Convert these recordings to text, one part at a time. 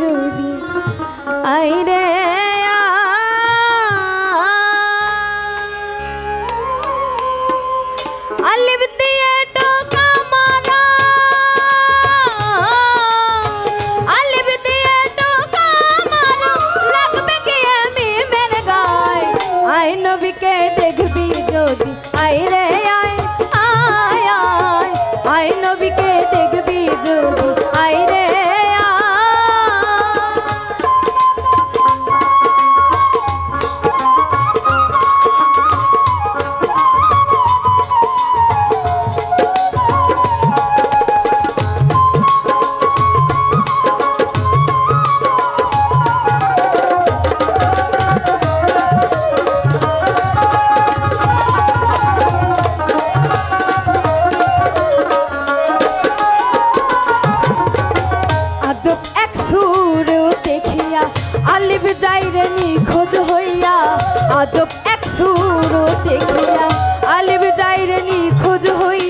যদি আইরে সুরেও দেখিয়া আলিব যাইরে নিখোঁজ হইয়া আজব এক সুরও দেখিয়া আলিব যাইরে নিখোঁজ হইয়া।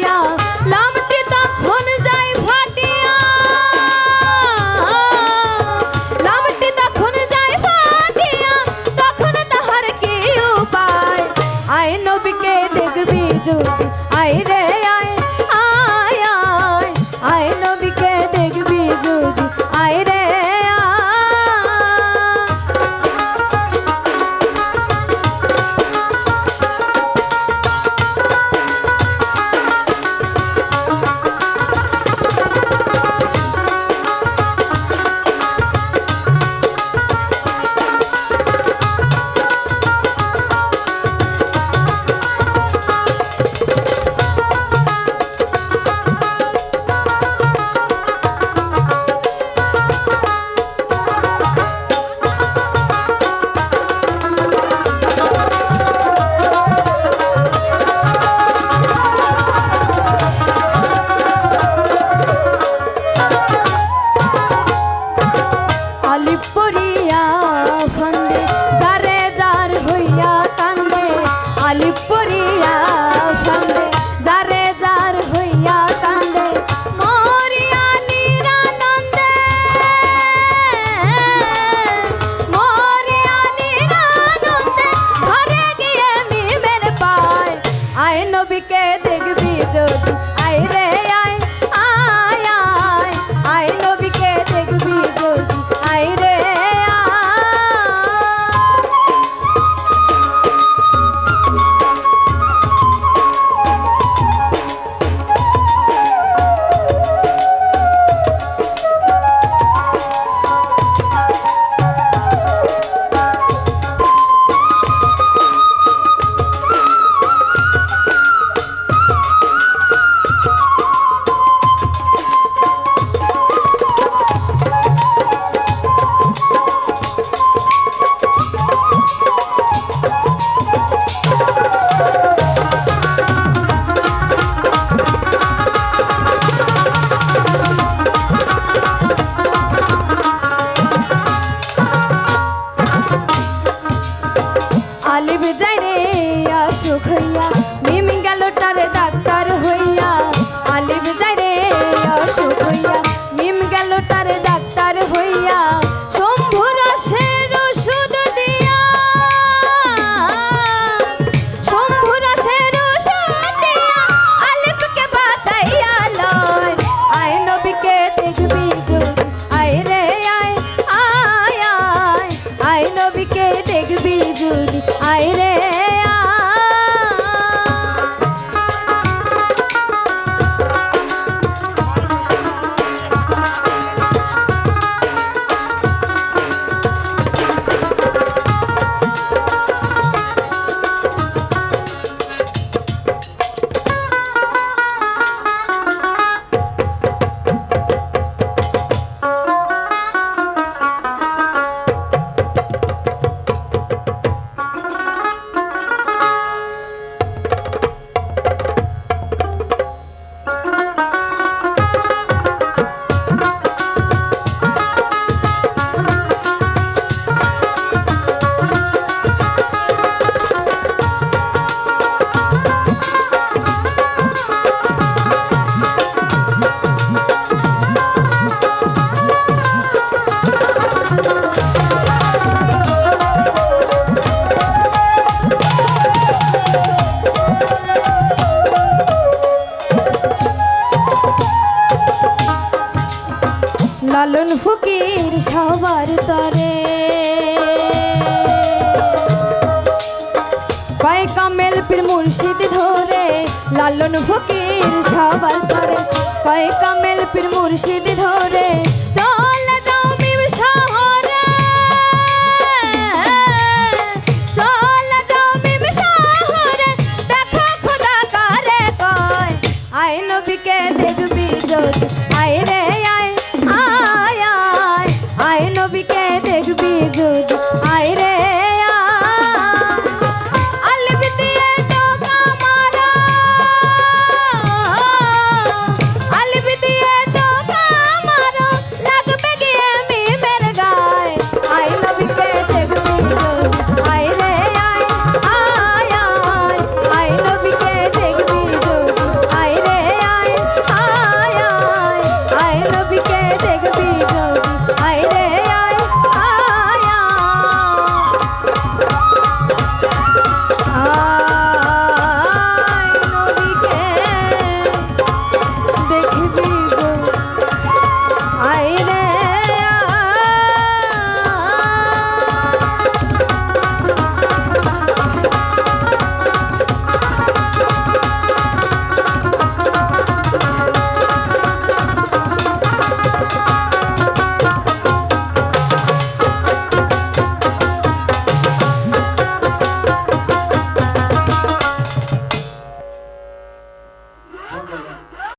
লালন ফকির সবার তরে। পায় কামেল পীর মুর্শিদ ধরে, লালন ফকির সবার তরে। পায় কামেল পীর মুর্শিদ ধরে আয় রে যদি